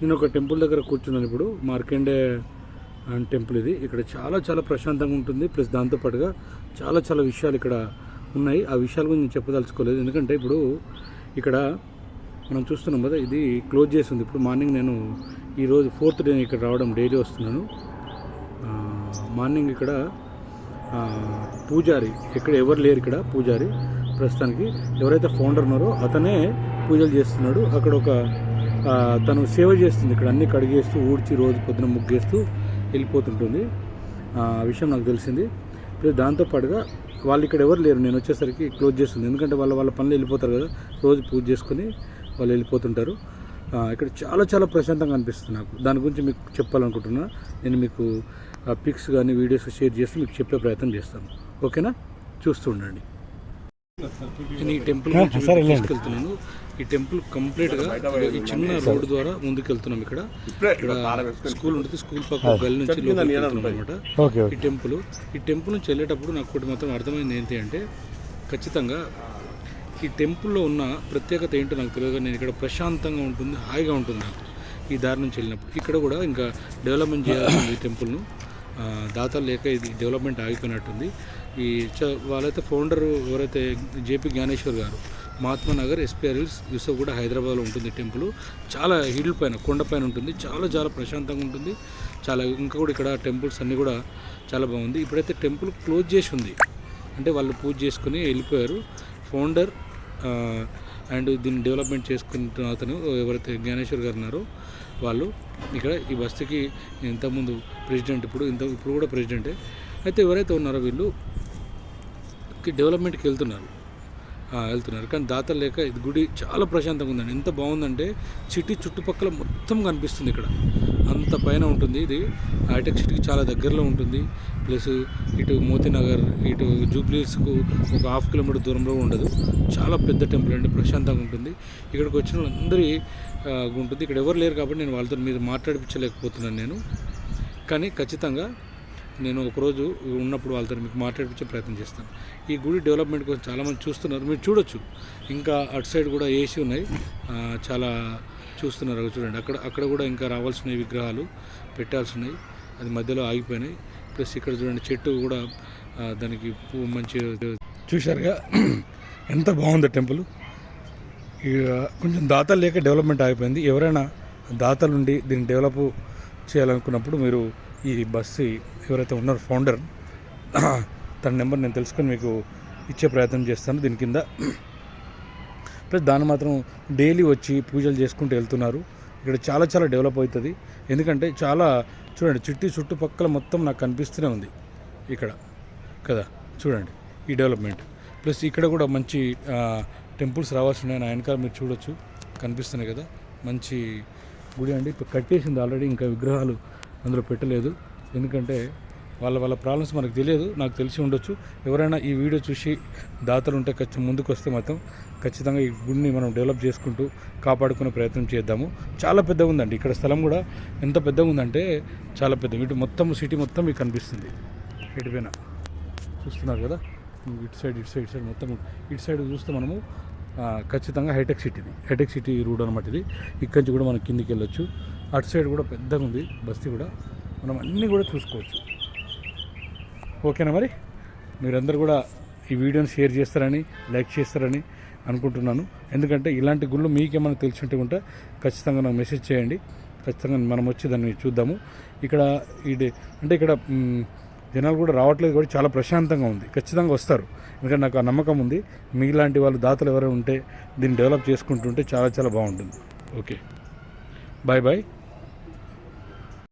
నేను ఒక టెంపుల్ దగ్గర కూర్చున్నాను ఇప్పుడు మార్కండే అండ్ టెంపుల్ ఇది. ఇక్కడ చాలా చాలా ప్రశాంతంగా ఉంటుంది. ప్లస్ దాంతోపాటుగా చాలా చాలా విషయాలు ఇక్కడ ఉన్నాయి. ఆ విషయాల గురించి నేను చెప్పదలుచుకోలేదు. ఎందుకంటే ఇప్పుడు ఇక్కడ మనం చూస్తున్నాం కదా ఇది క్లోజ్ చేసి ఉంది ఇప్పుడు మార్నింగ్ నేను ఈరోజు ఫోర్త్ డే ఇక్కడ రావడం డైలీ వస్తున్నాను. మార్నింగ్ ఇక్కడ పూజారి ఇక్కడ ఎవరు లేరు ఇక్కడ పూజారి ప్రస్తుతానికి ఎవరైతే ఫౌండర్ ఉన్నారో అతనే పూజలు చేస్తున్నాడు. అక్కడ ఒక తను సేవ చేస్తుంది ఇక్కడ అన్ని కడిగేస్తూ ఊడ్చి రోజు పొద్దున ముగ్గేస్తూ వెళ్ళిపోతుంటుంది. ఆ విషయం నాకు తెలిసింది. ప్లస్ దాంతోపాటుగా వాళ్ళు ఇక్కడ ఎవరు లేరు నేను వచ్చేసరికి క్లోజ్ చేస్తుంది. ఎందుకంటే వాళ్ళ వాళ్ళ పనులు వెళ్ళిపోతారు కదా రోజు పూజ చేసుకొని వాళ్ళు వెళ్ళిపోతుంటారు. ఇక్కడ చాలా చాలా ప్రశాంతంగా అనిపిస్తుంది నాకు. దాని గురించి మీకు చెప్పాలనుకుంటున్నా. నేను మీకు పిక్స్ కానీ వీడియోస్ షేర్ చేసి మీకు చెప్పే ప్రయత్నం చేస్తాను. ఓకేనా? చూస్తూ ఉండండి. నేను ఈ టెంపుల్ తీసుకెళ్తున్నాను. ఈ టెంపుల్ కంప్లీట్గా ఈ చిన్న రోడ్ ద్వారా ముందుకు వెళ్తున్నాం ఇక్కడ ఇక్కడ స్కూల్ ఉంటుంది స్కూల్ పక్క గల్లి నుంచి అనమాట ఓకే ఈ టెంపుల్ ఈ టెంపుల్ నుంచి వెళ్ళేటప్పుడు నాకు ఒకటి మాత్రం అర్థమైంది ఏంటి అంటే ఖచ్చితంగా ఈ టెంపుల్లో ఉన్న ప్రత్యేకత ఏంటో నాకు తెలియదు. నేను ఇక్కడ ప్రశాంతంగా ఉంటుంది హాయిగా ఉంటుంది నాకు ఈ దారి నుంచి వెళ్ళినప్పుడు. ఇక్కడ కూడా ఇంకా డెవలప్మెంట్ చేయాల్సింది ఈ టెంపుల్ను. దాతలు లేక ఇది డెవలప్మెంట్ ఆగిపోయినట్టుంది. ఈ చ- వాళ్ళైతే ఫౌండర్ ఎవరైతే JP Gnaneshwar garu Mahatma Nagar SPR Hills Yusuf కూడా హైదరాబాద్లో ఉంటుంది టెంపుల్. చాలా హిల్ పైన కొండ పైన ఉంటుంది. చాలా చాలా ప్రశాంతంగా ఉంటుంది. చాలా ఇంకా కూడా ఇక్కడ టెంపుల్స్ అన్నీ కూడా చాలా బాగుంది. ఇప్పుడైతే టెంపుల్ క్లోజ్ చేసి ఉంది. అంటే వాళ్ళు పూజ చేసుకుని వెళ్ళిపోయారు. ఫౌండర్ అండ్ దీన్ని డెవలప్మెంట్ చేసుకుంటున్న అతను ఎవరైతే జ్ఞానేశ్వర్ గారు ఉన్నారో వాళ్ళు ఇక్కడ ఈ బస్తీకి ఇంతకుముందు ప్రెసిడెంట్ ఇప్పుడు ఇంత ఇప్పుడు కూడా ప్రెసిడెంటే. అయితే ఎవరైతే ఉన్నారో వీళ్ళు డెవలప్మెంట్కి వెళ్తున్నారు. వెళ్తున్నారు. కానీ దాతలు లేక ఇది గుడి చాలా ప్రశాంతంగా ఉందండి. ఎంత బాగుందంటే సిటీ చుట్టుపక్కల మొత్తం కనిపిస్తుంది ఇక్కడ. అంత పైన ఉంటుంది ఇది. హైటెక్ సిటీకి చాలా దగ్గరలో ఉంటుంది. ప్లస్ ఇటు మోతీనగర్ ఇటు జూబ్లీస్కు ఒక హాఫ్ కిలోమీటర్ దూరంలో ఉండదు. చాలా పెద్ద టెంపుల్ అండి. ప్రశాంతంగా ఉంటుంది. ఇక్కడికి వచ్చిన వాళ్ళందరి ఉంటుంది ఇక్కడ ఎవరు లేరు కాబట్టి నేను వాళ్ళతో మీద మాట్లాడిపించలేకపోతున్నాను నేను. కానీ ఖచ్చితంగా నేను ఒకరోజు ఉన్నప్పుడు వాళ్ళతో మీకు మాట్లాడిపించే ప్రయత్నం చేస్తాను. ఈ గుడి డెవలప్మెంట్ కోసం చాలామంది చూస్తున్నారు. మీరు చూడొచ్చు. ఇంకా అటు సైడ్ కూడా ఏసీ ఉన్నాయి. చాలా చూస్తున్నారు. అవి చూడండి. అక్కడ అక్కడ కూడా ఇంకా రావాల్సిన విగ్రహాలు పెట్టాల్సి ఉన్నాయి అది మధ్యలో ఆగిపోయినాయి. ప్లస్ ఇక్కడ చూడండి చెట్టు కూడా దానికి పువ్వు మంచి చూశారుగా. ఎంత బాగుంది టెంపుల్. ఇక కొంచెం దాతలు లేక డెవలప్మెంట్ ఆగిపోయింది. ఎవరైనా దాతలుండి దీన్ని డెవలప్ చేయాలనుకున్నప్పుడు మీరు ఈ బస్సు ఎవరైతే ఉన్నారో ఫౌండర్ తన నెంబర్ నేను తెలుసుకొని మీకు ఇచ్చే ప్రయత్నం చేస్తాను. దీని కింద ప్లస్ దాన్ని మాత్రం డైలీ వచ్చి పూజలు చేసుకుంటూ వెళ్తున్నారు. ఇక్కడ చాలా చాలా డెవలప్ అవుతుంది. ఎందుకంటే చాలా చూడండి చుట్టూ చుట్టుపక్కల మొత్తం నాకు కనిపిస్తూనే ఉంది ఇక్కడ. కదా చూడండి ఈ డెవలప్మెంట్. ప్లస్ ఇక్కడ కూడా మంచి టెంపుల్స్ రావాల్సి ఉన్నాయి. నా వెనకాల మీరు చూడొచ్చు. కనిపిస్తున్నాయి కదా. మంచి గుడి అండి. ఇప్పుడు కట్టేసింది ఆల్రెడీ ఇంకా విగ్రహాలు అందులో పెట్టలేదు. ఎందుకంటే వాళ్ళ వాళ్ళ ప్రాబ్లమ్స్ మనకు తెలియదు నాకు తెలిసి ఉండొచ్చు. ఎవరైనా ఈ వీడియో చూసి దాతలు ఉంటే ఖచ్చితంగా ముందుకు వస్తే మాత్రం ఖచ్చితంగా ఈ గుడిని మనం డెవలప్ చేసుకుంటూ కాపాడుకునే ప్రయత్నం చేద్దాము. చాలా పెద్దగా ఉందండి. ఇక్కడ స్థలం కూడా ఎంత పెద్దగా ఉందంటే చాలా పెద్ద. ఇటు మొత్తం సిటీ మొత్తం మీకు కనిపిస్తుంది. ఇటుపైన చూస్తున్నారు కదా? ఇటు సైడ్ ఇటు సైడ్ ఇటు సైడ్ మొత్తం. ఇటు సైడ్ చూస్తే మనము ఖచ్చితంగా హైటెక్ సిటీది హైటెక్ సిటీ రోడ్ అనమాట ఇది. ఇక్కడి నుంచి కూడా మనం కిందికి వెళ్ళొచ్చు. అటు సైడ్ కూడా పెద్దగా ఉంది బస్తీ కూడా. మనం అన్నీ కూడా చూసుకోవచ్చు. ఓకేనా మరి? మీరందరూ కూడా ఈ వీడియోని షేర్ చేస్తారని లైక్ చేస్తారని అనుకుంటున్నాను. ఎందుకంటే ఇలాంటి గుళ్ళు మీకేమైనా తెలిసి ఉంటే ఉంటే ఖచ్చితంగా నాకు మెసేజ్ చేయండి. ఖచ్చితంగా మనం వచ్చి దాన్ని చూద్దాము. ఇక్కడ ఈ అంటే ఇక్కడ జనాలు కూడా రావట్లేదు కూడా చాలా ప్రశాంతంగా ఉంది. ఖచ్చితంగా వస్తారు. ఎందుకంటే నాకు ఆ నమ్మకం ఉంది. మీలాంటి వాళ్ళు దాతలు ఎవరైనా ఉంటే దీన్ని డెవలప్ చేసుకుంటుంటే చాలా చాలా బాగుంటుంది. ఓకే. Bye bye.